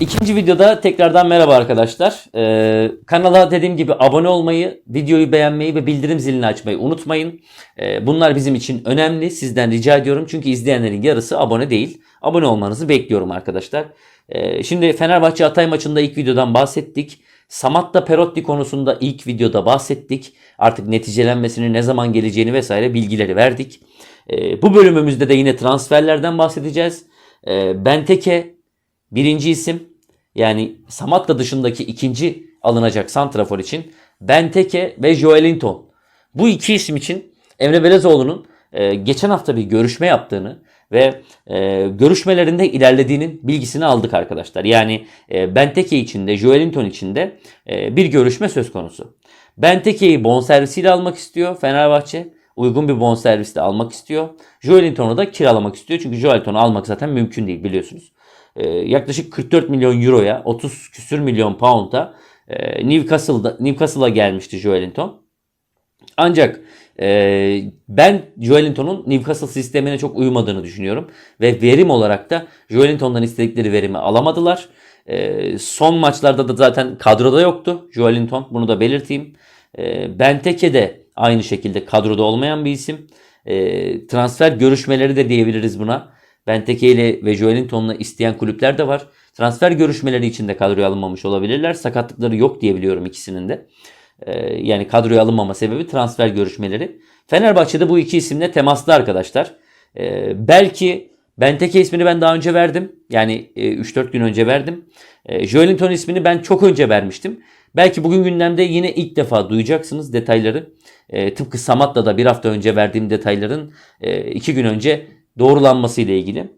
İkinci videoda tekrardan merhaba arkadaşlar. Ee, kanala dediğim gibi abone olmayı, videoyu beğenmeyi ve bildirim zilini açmayı unutmayın. Ee, bunlar bizim için önemli. Sizden rica ediyorum. Çünkü izleyenlerin yarısı abone değil. Abone olmanızı bekliyorum arkadaşlar. Ee, şimdi Fenerbahçe Atay maçında ilk videodan bahsettik. Samatta Perotti konusunda ilk videoda bahsettik. Artık neticelenmesinin ne zaman geleceğini vesaire bilgileri verdik. Ee, bu bölümümüzde de yine transferlerden bahsedeceğiz. Ee, Benteke birinci isim. Yani Samatta dışındaki ikinci alınacak santrafor için Benteke ve Joelinton. Bu iki isim için Emre Belezoğlu'nun e, geçen hafta bir görüşme yaptığını ve e, görüşmelerinde ilerlediğinin bilgisini aldık arkadaşlar. Yani e, Benteke için de Joelinton için de e, bir görüşme söz konusu. Benteke'yi bonservisiyle almak istiyor Fenerbahçe. Uygun bir bonservisle almak istiyor. Joelinton'u da kiralamak istiyor. Çünkü Joelinton'u almak zaten mümkün değil biliyorsunuz. Ee, yaklaşık 44 milyon euroya 30 küsür milyon pound'a e, Newcastle'da Newcastle'a gelmişti Joelinton. Ancak e, ben Joelinton'un Newcastle sistemine çok uymadığını düşünüyorum. Ve verim olarak da Joelinton'dan istedikleri verimi alamadılar. E, son maçlarda da zaten kadroda yoktu Joelinton. Bunu da belirteyim. E, Benteke de aynı şekilde kadroda olmayan bir isim. Transfer görüşmeleri de diyebiliriz buna. Benteke ile ve Joelinton'la isteyen kulüpler de var. Transfer görüşmeleri için de kadroya alınmamış olabilirler. Sakatlıkları yok diye biliyorum ikisinin de. Ee, yani kadroya alınmama sebebi transfer görüşmeleri. Fenerbahçe'de bu iki isimle temaslı arkadaşlar. Ee, belki Benteke ismini ben daha önce verdim. Yani e, 3-4 gün önce verdim. E, Joelinton ismini ben çok önce vermiştim. Belki bugün gündemde yine ilk defa duyacaksınız detayları. E, tıpkı Samat'la da bir hafta önce verdiğim detayların e, iki gün önce doğrulanması ile ilgili.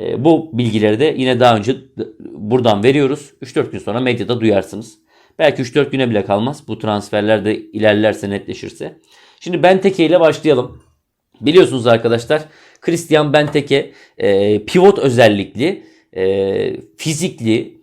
E, bu bilgileri de yine daha önce buradan veriyoruz. 3-4 gün sonra medyada duyarsınız. Belki 3-4 güne bile kalmaz. Bu transferler de ilerlerse netleşirse. Şimdi Benteke ile başlayalım. Biliyorsunuz arkadaşlar Christian Benteke e, pivot özellikli, e, fizikli,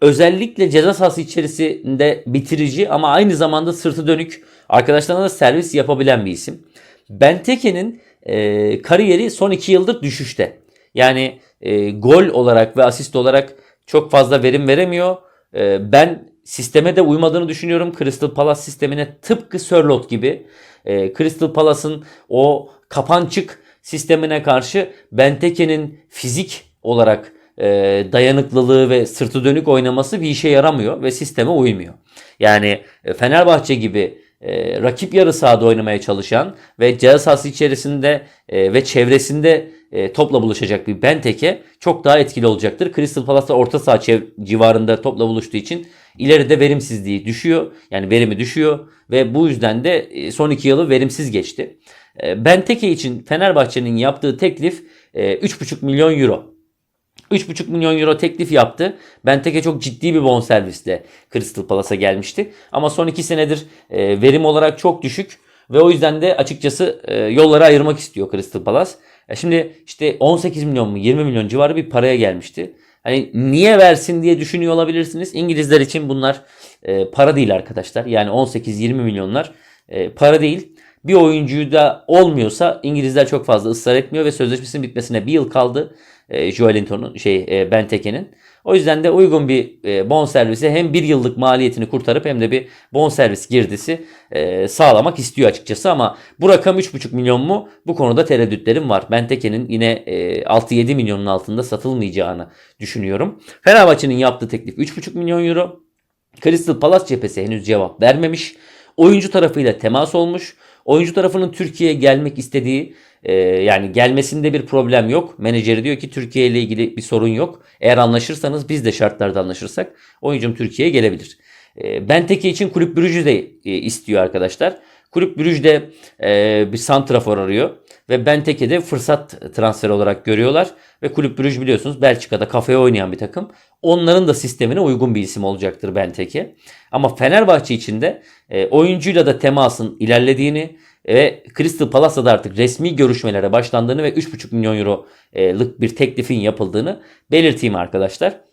özellikle ceza sahası içerisinde bitirici ama aynı zamanda sırtı dönük arkadaşlarına da servis yapabilen bir isim. Benteke'nin e, kariyeri son 2 yıldır düşüşte. Yani e, gol olarak ve asist olarak çok fazla verim veremiyor. E, ben sisteme de uymadığını düşünüyorum. Crystal Palace sistemine tıpkı Sörlot gibi. E, Crystal Palace'ın o kapançık sistemine karşı Benteke'nin fizik olarak e, dayanıklılığı ve sırtı dönük oynaması bir işe yaramıyor ve sisteme uymuyor. Yani e, Fenerbahçe gibi e, rakip yarı sahada oynamaya çalışan ve ceza içerisinde e, ve çevresinde e, topla buluşacak bir Benteke çok daha etkili olacaktır. Crystal Palace'da orta saha civarında topla buluştuğu için ileride verimsizliği düşüyor. Yani verimi düşüyor ve bu yüzden de e, son iki yılı verimsiz geçti. E, Benteke için Fenerbahçe'nin yaptığı teklif e, 3,5 milyon euro. 3,5 milyon euro teklif yaptı. Benteke çok ciddi bir bonservisle Crystal Palace'a gelmişti. Ama son 2 senedir e, verim olarak çok düşük. Ve o yüzden de açıkçası e, yolları ayırmak istiyor Crystal Palace. E şimdi işte 18 milyon mu 20 milyon civarı bir paraya gelmişti. Hani niye versin diye düşünüyor olabilirsiniz. İngilizler için bunlar e, para değil arkadaşlar. Yani 18-20 milyonlar e, para değil. Bir oyuncuyu da olmuyorsa İngilizler çok fazla ısrar etmiyor ve sözleşmesinin bitmesine bir yıl kaldı. E, Joelinton'un şey e, Benteke'nin. O yüzden de uygun bir e, bonservisi hem bir yıllık maliyetini kurtarıp hem de bir bonservis girdisi e, sağlamak istiyor açıkçası ama bu rakam 3,5 milyon mu? Bu konuda tereddütlerim var. Benteke'nin yine e, 6-7 milyonun altında satılmayacağını düşünüyorum. Fenerbahçe'nin yaptığı teklif 3,5 milyon euro. Crystal Palace cephesi henüz cevap vermemiş. Oyuncu tarafıyla temas olmuş. Oyuncu tarafının Türkiye'ye gelmek istediği e, yani gelmesinde bir problem yok. Menajeri diyor ki Türkiye ile ilgili bir sorun yok. Eğer anlaşırsanız biz de şartlarda anlaşırsak oyuncum Türkiye'ye gelebilir. E, Benteke için kulüp Brüj'ü de e, istiyor arkadaşlar. Kulüp Brüj'de e, bir santrafor arıyor. Ve Benteke de fırsat transferi olarak görüyorlar. Ve Kulüp Brüj biliyorsunuz Belçika'da kafaya oynayan bir takım. Onların da sistemine uygun bir isim olacaktır Benteke. Ama Fenerbahçe için de e, oyuncuyla da temasın ilerlediğini ve Crystal Palace'da da artık resmi görüşmelere başlandığını ve 3,5 milyon euro'lık bir teklifin yapıldığını belirteyim arkadaşlar.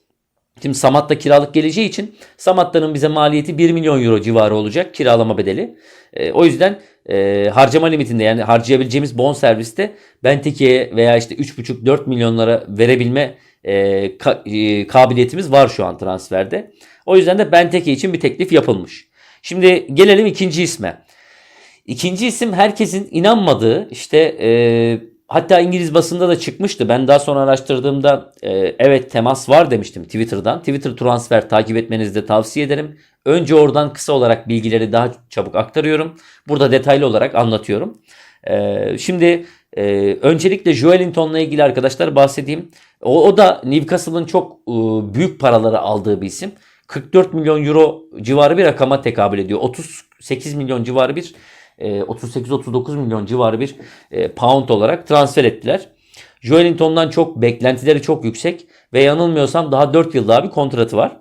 Şimdi Samat'ta kiralık geleceği için Samatta'nın bize maliyeti 1 milyon euro civarı olacak kiralama bedeli. E, o yüzden e, harcama limitinde yani harcayabileceğimiz bon serviste Benteke'ye veya işte 3,5-4 milyonlara verebilme e, ka- e, kabiliyetimiz var şu an transferde. O yüzden de Benteke için bir teklif yapılmış. Şimdi gelelim ikinci isme. İkinci isim herkesin inanmadığı işte e, hatta İngiliz basında da çıkmıştı. Ben daha sonra araştırdığımda e, evet temas var demiştim Twitter'dan. Twitter transfer takip etmenizi de tavsiye ederim. Önce oradan kısa olarak bilgileri daha çabuk aktarıyorum. Burada detaylı olarak anlatıyorum. E, şimdi e, öncelikle Joelinton'la ilgili arkadaşlar bahsedeyim. O, o da Newcastle'ın çok e, büyük paraları aldığı bir isim. 44 milyon euro civarı bir rakama tekabül ediyor. 38 milyon civarı bir 38-39 milyon civarı bir e, pound olarak transfer ettiler. Joelinton'dan çok beklentileri çok yüksek ve yanılmıyorsam daha 4 yıl daha bir kontratı var.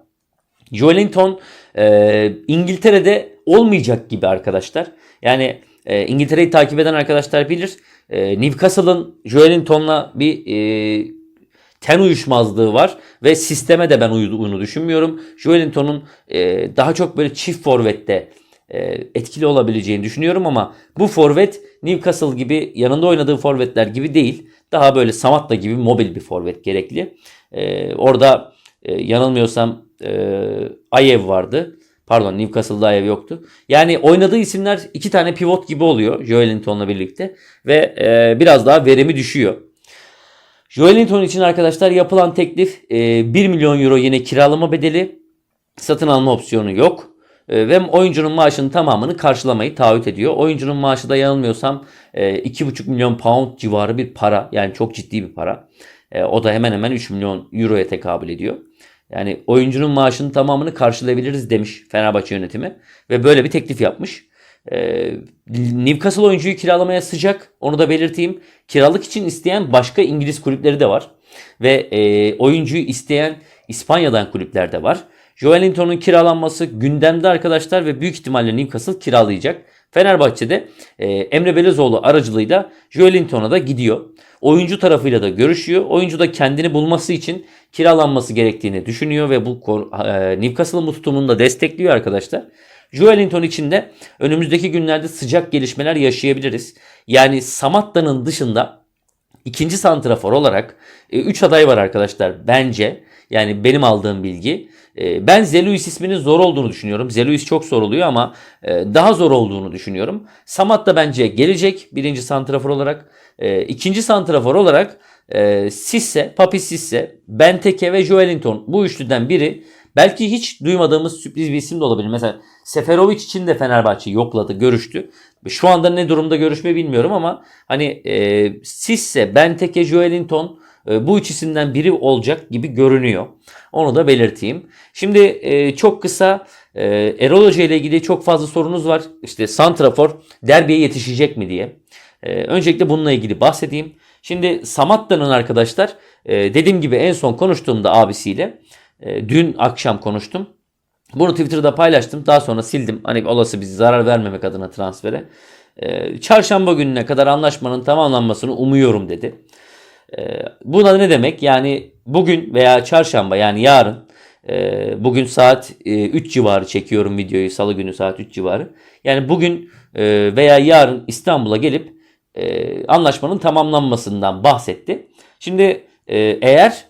Joelinton e, İngiltere'de olmayacak gibi arkadaşlar. Yani e, İngiltere'yi takip eden arkadaşlar bilir. E, Newcastle'ın Joelinton'la bir e, ten uyuşmazlığı var ve sisteme de ben uyduğunu düşünmüyorum. Joelinton'un e, daha çok böyle çift forvette e, etkili olabileceğini düşünüyorum ama bu forvet Newcastle gibi yanında oynadığı forvetler gibi değil. Daha böyle Samatta gibi mobil bir forvet gerekli. E, orada e, yanılmıyorsam e, Ayev vardı. Pardon Newcastle'da Ayev yoktu. Yani oynadığı isimler iki tane pivot gibi oluyor Joelinton'la birlikte ve e, biraz daha verimi düşüyor. Joelinton için arkadaşlar yapılan teklif e, 1 milyon euro yine kiralama bedeli. Satın alma opsiyonu yok. E, ve oyuncunun maaşının tamamını karşılamayı taahhüt ediyor. Oyuncunun maaşı da yanılmıyorsam e, 2,5 milyon pound civarı bir para. Yani çok ciddi bir para. E, o da hemen hemen 3 milyon euroya tekabül ediyor. Yani oyuncunun maaşının tamamını karşılayabiliriz demiş Fenerbahçe yönetimi. Ve böyle bir teklif yapmış. Ee, Newcastle oyuncuyu kiralamaya sıcak. Onu da belirteyim. Kiralık için isteyen başka İngiliz kulüpleri de var. Ve e, oyuncuyu isteyen İspanya'dan kulüpler de var. Joelinton'un kiralanması gündemde arkadaşlar ve büyük ihtimalle Newcastle kiralayacak. Fenerbahçe'de e, Emre Belezoğlu aracılığıyla Joelinton'a da gidiyor. Oyuncu tarafıyla da görüşüyor. Oyuncu da kendini bulması için kiralanması gerektiğini düşünüyor ve bu e, Newcastle'ın bu tutumunu da destekliyor arkadaşlar. Joelinton için de önümüzdeki günlerde sıcak gelişmeler yaşayabiliriz. Yani Samatta'nın dışında ikinci santrafor olarak 3 e, aday var arkadaşlar bence. Yani benim aldığım bilgi. E, ben Zeluis isminin zor olduğunu düşünüyorum. Zeluis çok zor oluyor ama e, daha zor olduğunu düşünüyorum. Samat da bence gelecek birinci santrafor olarak. E, ikinci santrafor olarak Sisse, Papi Sisse, Benteke ve Joelinton bu üçlüden biri Belki hiç duymadığımız sürpriz bir isim de olabilir. Mesela Seferovic için de Fenerbahçe yokladı, görüştü. Şu anda ne durumda görüşme bilmiyorum ama hani e, Sisse, Benteke, Joelinton e, bu üç isimden biri olacak gibi görünüyor. Onu da belirteyim. Şimdi e, çok kısa e, Erol Hoca ile ilgili çok fazla sorunuz var. İşte Santrafor derbiye yetişecek mi diye. E, öncelikle bununla ilgili bahsedeyim. Şimdi Samatta'nın arkadaşlar dediğim gibi en son konuştuğumda abisiyle dün akşam konuştum. Bunu Twitter'da paylaştım. Daha sonra sildim. Hani olası bir zarar vermemek adına transfere. Çarşamba gününe kadar anlaşmanın tamamlanmasını umuyorum dedi. E, bu da ne demek? Yani bugün veya çarşamba yani yarın e, bugün saat e, 3 civarı çekiyorum videoyu. Salı günü saat 3 civarı. Yani bugün e, veya yarın İstanbul'a gelip e, anlaşmanın tamamlanmasından bahsetti. Şimdi e, eğer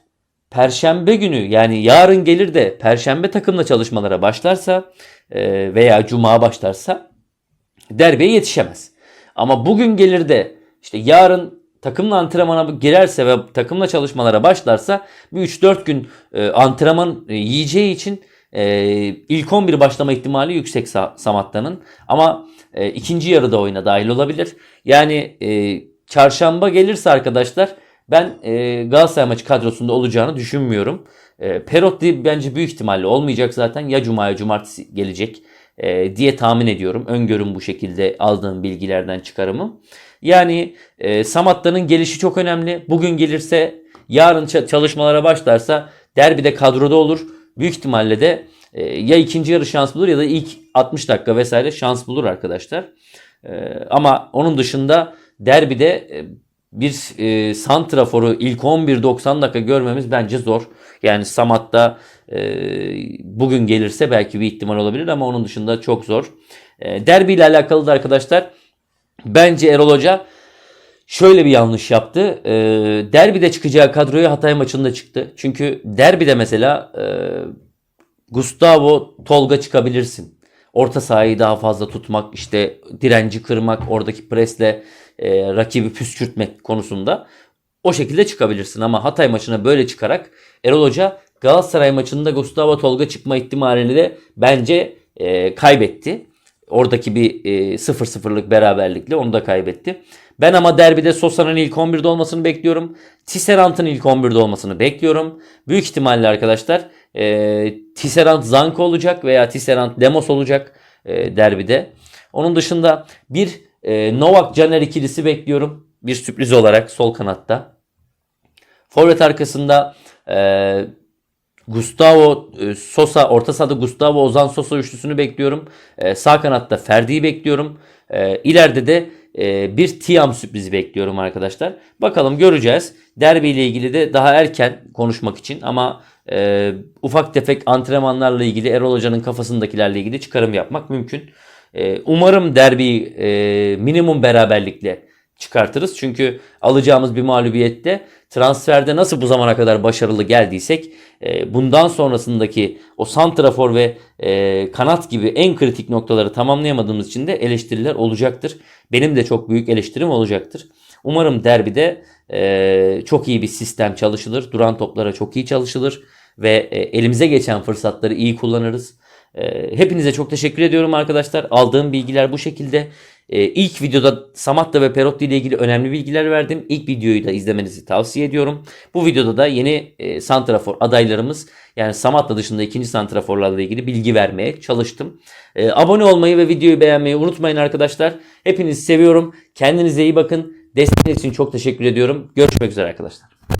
Perşembe günü yani yarın gelir de Perşembe takımla çalışmalara başlarsa e, veya Cuma başlarsa derbiye yetişemez. Ama bugün gelir de işte yarın takımla antrenmana girerse ve takımla çalışmalara başlarsa bir 3-4 gün e, antrenman e, yiyeceği için ilk 11 başlama ihtimali yüksek Samatta'nın. Ama ikinci yarıda oyuna dahil olabilir. Yani çarşamba gelirse arkadaşlar ben e, Galatasaray maçı kadrosunda olacağını düşünmüyorum. E, Perotti bence büyük ihtimalle olmayacak zaten. Ya Cuma ya Cumartesi gelecek e, diye tahmin ediyorum. Öngörüm bu şekilde aldığım bilgilerden çıkarımım. Yani e, Samatta'nın gelişi çok önemli. Bugün gelirse yarın çalışmalara başlarsa derbide kadroda olur. Büyük ihtimalle de e, ya ikinci yarı şans bulur ya da ilk 60 dakika vesaire şans bulur arkadaşlar. E, ama onun dışında derbide e, bir e, santraforu ilk 11-90 dakika görmemiz bence zor. Yani Samat'ta e, bugün gelirse belki bir ihtimal olabilir ama onun dışında çok zor. E, derbi ile alakalı da arkadaşlar bence Erol Hoca şöyle bir yanlış yaptı. E, derbide çıkacağı kadroyu Hatay maçında çıktı. Çünkü derbide mesela e, Gustavo Tolga çıkabilirsin. Orta sahayı daha fazla tutmak, işte direnci kırmak, oradaki presle e, rakibi püskürtmek konusunda o şekilde çıkabilirsin. Ama Hatay maçına böyle çıkarak Erol Hoca Galatasaray maçında Gustavo Tolga çıkma ihtimalini de bence e, kaybetti. Oradaki bir e, 0-0'lık beraberlikle onu da kaybetti. Ben ama derbide Sosa'nın ilk 11'de olmasını bekliyorum. Tisserant'ın ilk 11'de olmasını bekliyorum. Büyük ihtimalle arkadaşlar e, Tisserant Zanko olacak veya Tisserant Demos olacak e, derbide. Onun dışında bir e, Novak Caner ikilisi bekliyorum. Bir sürpriz olarak sol kanatta. Forvet arkasında e, Gustavo e, Sosa, orta sahada Gustavo Ozan Sosa üçlüsünü bekliyorum. E, sağ kanatta Ferdi'yi bekliyorum. E, ileride de e, bir Tiam sürprizi bekliyorum arkadaşlar. Bakalım göreceğiz. Derbi ile ilgili de daha erken konuşmak için ama e, ufak tefek antrenmanlarla ilgili Erol Hoca'nın kafasındakilerle ilgili çıkarım yapmak mümkün. E, umarım derbiyi e, minimum beraberlikle çıkartırız. Çünkü alacağımız bir mağlubiyette transferde nasıl bu zamana kadar başarılı geldiysek e, bundan sonrasındaki o santrafor ve e, kanat gibi en kritik noktaları tamamlayamadığımız için de eleştiriler olacaktır. Benim de çok büyük eleştirim olacaktır. Umarım derbide çok iyi bir sistem çalışılır. Duran toplara çok iyi çalışılır ve elimize geçen fırsatları iyi kullanırız. E, hepinize çok teşekkür ediyorum arkadaşlar. Aldığım bilgiler bu şekilde. E, ilk videoda Samatta ve Perotti ile ilgili önemli bilgiler verdim. İlk videoyu da izlemenizi tavsiye ediyorum. Bu videoda da yeni e, santrafor adaylarımız yani Samatta dışında ikinci santraforlarla ilgili bilgi vermeye çalıştım. E, abone olmayı ve videoyu beğenmeyi unutmayın arkadaşlar. Hepinizi seviyorum. Kendinize iyi bakın. Desteğiniz için çok teşekkür ediyorum. Görüşmek üzere arkadaşlar.